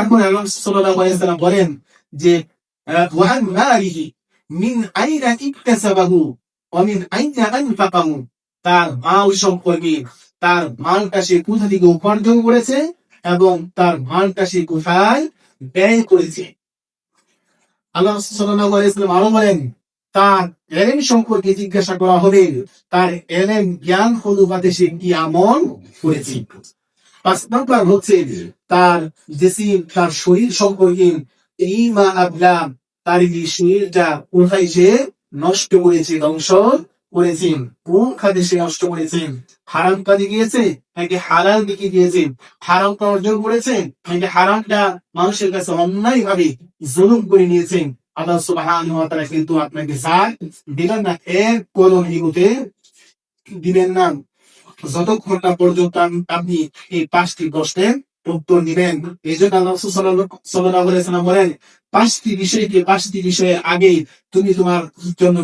আল্লাহ সাল্লাল্লাহু আলাইহি বলেন যে ওয়ান মালিহি মিন আইনা ইকতাসাবাহু ওয়া মিন আইনা আনফাকাহু। তার মাল সম্পর্কে তার মালটা সে কোথা থেকে উপার্জন করেছে এবং তার মালটা সে কোথায় ব্যয় করেছে। আল্লাহ সাল্লাল্লাহু আলাইহি ওয়াসাল্লাম আরও বলেন, তার এলেম সম্পর্কে জিজ্ঞাসা করা হবে তার এলেম জ্ঞান অনুপাতে সে কি আমল করেছে? পাঁচ নম্বর হচ্ছে তার জেসিম তার শরীর সম্পর্কে এই মা আবলা তার এই শরীরটা কোথায় সে নষ্ট করেছে ধ্বংস করেছেন কোন খাতে সে নষ্ট করেছেন হারাম কাজে গিয়েছে নাকি হালাল দিকে গিয়েছে হারামটা অর্জন করেছেন নাকি হারামটা মানুষের কাছে অন্যায় ভাবে জুলুম করে নিয়েছেন আল্লাহ তাআলা কিন্তু আপনাকে সাথ দিলেন না এক কলম এগুতে দিবেন না যতক্ষণ না পর্যন্ত আপনি এই পাঁচটি প্রশ্নের উত্তর দিবেন, এই জন্য আল্লাহ বলেন, পাঁচটি বিষয়কে পাঁচটি বিষয়ের আগে তুমি তোমার জন্য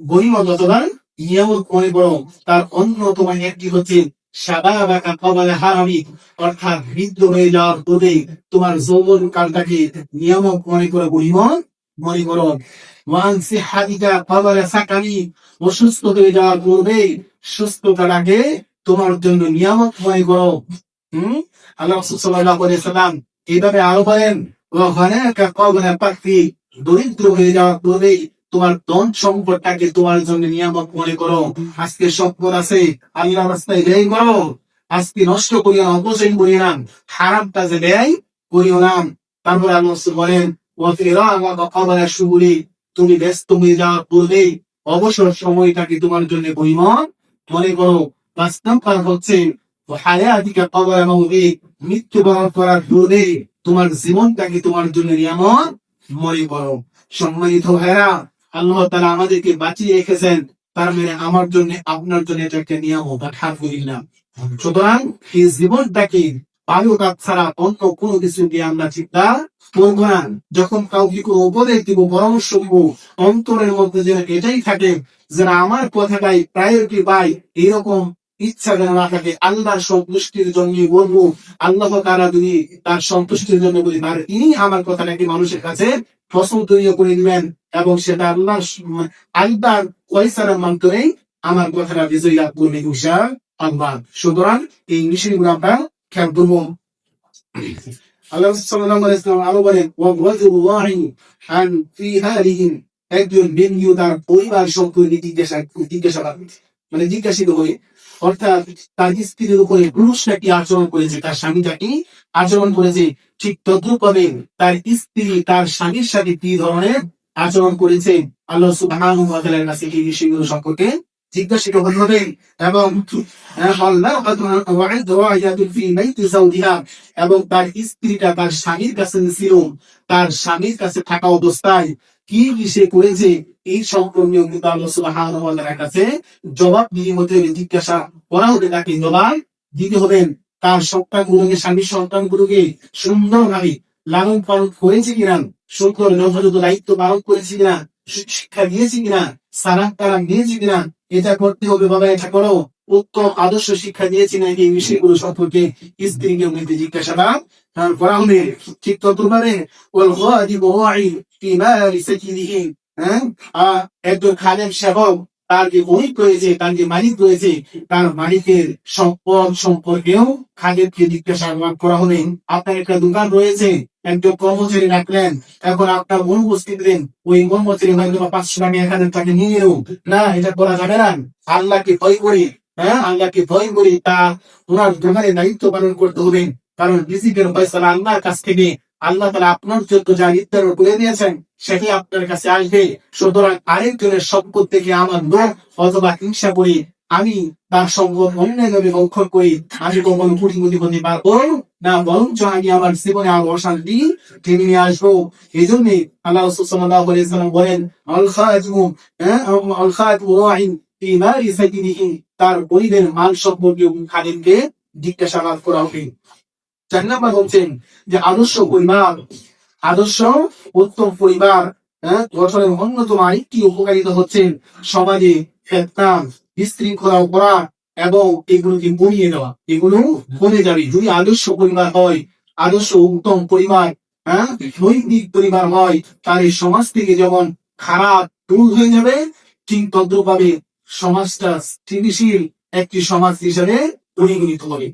গরিমত অথবা নিয়ামত মনে করো তার অন্যতম একটি হচ্ছে অর্থাৎ বৃদ্ধ হয়ে যাওয়ার পূর্বে তোমার যৌবন কালটাকে নিয়ামক মনে করে গরিমত মনে করো। ওয়ান সিহাদিকা কবালে সাকামি অসুস্থ হয়ে যাওয়ার পূর্বে সুস্থতাটাকে তোমার জন্য নিয়ামক মনে করো হম? আল্লাহ এইভাবে আরও বলেন দরিদ্র হয়ে যাওয়ার তোমার সম্পদটাকে তোমার জন্য মনে করো। আজকে সম্পদ আছে আল্লাহ রাস্তায় ব্যয় করো। আজকে নষ্ট করিও না, অপচয় করিও না, হারামটা যে ব্যয় করিও না। তারপর আল্লাহ বলেন তুমি ব্যস্ত হয়ে যাওয়ার পূর্বে অবসর সময়টাকে তোমার জন্য পরিমাণ মনে করো। পাঁচ নম্বর হচ্ছে হায়াতিকা মাউতিক মৃত্যুবরণ করার পূর্বে তোমার জীবনটাকে তোমার জন্য নিয়ামক মনে করো। সম্মানিত ভাইরা আল্লাহ তারা আমাদেরকে বাঁচিয়ে রেখেছেন। তার মানে আমার জন্য, আপনার জন্য এটা একটা নিয়ামক বা খারাপ করি না। সুতরাং এই জীবনটাকে কাজ ছাড়া অন্য কোনো কিছু দিয়ে আমরা চিন্তা করব না। যখন কাউকে কোনো উপদেশ দিব, পরামর্শ দিব, অন্তরের মধ্যে যেন এটাই থাকে, যেন আমার কথাটাই প্রায়োরিটি পাই এরকম ইচ্ছা যেন না থাকে, আল্লাহর সন্তুষ্টির জন্য বলব, আল্লাহ তারা যদি তার সন্তুষ্টির জন্য বলি তার তিনি আমার কথাটাকে মানুষের কাছে পছন্দনীয় করে দিবেন? এবং সেটা আল্লাহ আল্লাহর পয়সার মাধ্যমেই আমার কথাটা বিজয়ী লাভ করবে উষা আল্লাহ সুতরাং এই বিষয়গুলো আমরা খেয়াল করব। আল্লাহ আরও একজন ব্যক্তি তার পরিবার সম্পর্কে জিজ্ঞাসা জিজ্ঞাসা মানে জিজ্ঞাসিত হয়ে অর্থাৎ তার স্ত্রীর উপরে পুরুষটা কি আচরণ করেছে, তার স্বামীটা কি আচরণ করেছে? ঠিক তদ্রুপভাবে তার স্ত্রী তার স্বামীর সাথে কি ধরনের আচরণ করেছে? আল্লাহ তাআলার কাছে এই বিষয়গুলো সম্পর্কে জিজ্ঞাসিত হতে হবে। এবং এবং তার স্ত্রীটা তার স্বামীর কাছে ছিল, তার স্বামীর কাছে থাকা অবস্থায় কি সে করেছে, এই সম্পর্কে কিন্তু আল্লাহ সুবহানাহু কাছে জবাব হবে জিজ্ঞাসা করা হবে তাকে জবাব দিতে হবেন তার সন্তানগুলোকে, স্বামীর সন্তানগুলোকে সুন্দরভাবে লালন পালন করেছে কিনা, সুন্দর যথাযথ দায়িত্ব পালন করেছে কিনা, শিক্ষা দিয়েছে কিনা সালাম তারা দিয়েছে কিনা, এটা করতে হবে বাবা, এটা করো। উত্তম আদর্শ শিক্ষা দিয়েছি নাকি এই বিষয়গুলো সম্পর্কে স্ত্রীকে মধ্যে জিজ্ঞাসাবাদ করা হবে ঠিক ততভাবে ওয়াল গাদিবু রাই ফি মালি হ্যাঁ? একজন খাদেম সেবক তার যে গরিব রয়েছে তার যে মালিক রয়েছে তার মালিকের সম্পদ সম্পর্কেও খাদেমকে জিজ্ঞাসাবাদ করা হবে আপনার একটা দোকান রয়েছে, একজন কর্মচারী রাখলেন, এখন আপনার অনুপস্থিত দিন, ওই কর্মচারী হয়তো পাঁচশো টাকা এক হাজার টাকা নিয়ে না, এটা করা যাবে না। আল্লাহকে ভয় করে। হ্যাঁ আল্লাহকে ভয় করে তা ওনার দোকানে দায়িত্ব পালন করতে হবে। কারণ রিজিকের ফয়সালা আল্লাহর কাছ থেকে আল্লাহ তালা আপনার জন্য যা নির্ধারণ করে দিয়েছেন, সেটি আপনার কাছে আসবে। সুতরাং আরেকজনের সম্পদ থেকে আমার লোক অথবা হিংসা করি আমি তার সম্পদ অন্যায়ভাবে রক্ষণ করি আমি কখনো কুটিমুটি হতে পারব না, বরঞ্চ আমি আমার জীবনে আরও অশান্তি টেনে নিয়ে আসব। এই জন্যে আল্লাহ সাল্লাল্লাহু বলেন আল হ্যাঁ আল খাতিমু তার গরিবের মাল সম্পর্কে জিজ্ঞাসাবাদ করা হবে চার নাম্বার বলছেন যে আদর্শ পরিবার, আদর্শ উত্তম পরিবার হ্যাঁ গঠনের অন্যতম আরেকটি উপকারিতা হচ্ছে সমাজে ফেতনা, বিশৃঙ্খলা করা এবং এগুলোকে কমিয়ে দেওয়া। এগুলো কমে যাবে। যদি আদর্শ পরিবার হয়, আদর্শ উত্তম পরিবার হ্যাঁ নৈতিক পরিবার হয় তার এই সমাজ থেকে যেমন খারাপ দূর হয়ে যাবে, ঠিক তদ্রুপভাবে সমাজটা স্থিতিশীল একটি সমাজ হিসেবে পরিগণিত হবে।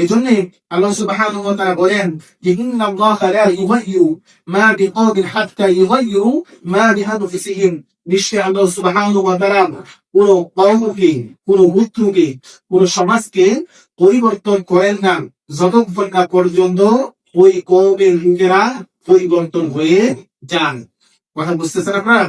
এই জন্য আল্লাহ তাআলা বলেন যে মা হাত্তা ইউগাইয়িরু মা নিশ্চয় আল্লাহ কোন কওমকে, কোন কোন সমাজকে পরিবর্তন করেন না। যতক্ষণ না পর্যন্ত ওই কওমের লোকেরা পরিবর্তন হয়ে যান। কথা বুঝতেছেন আপনারা?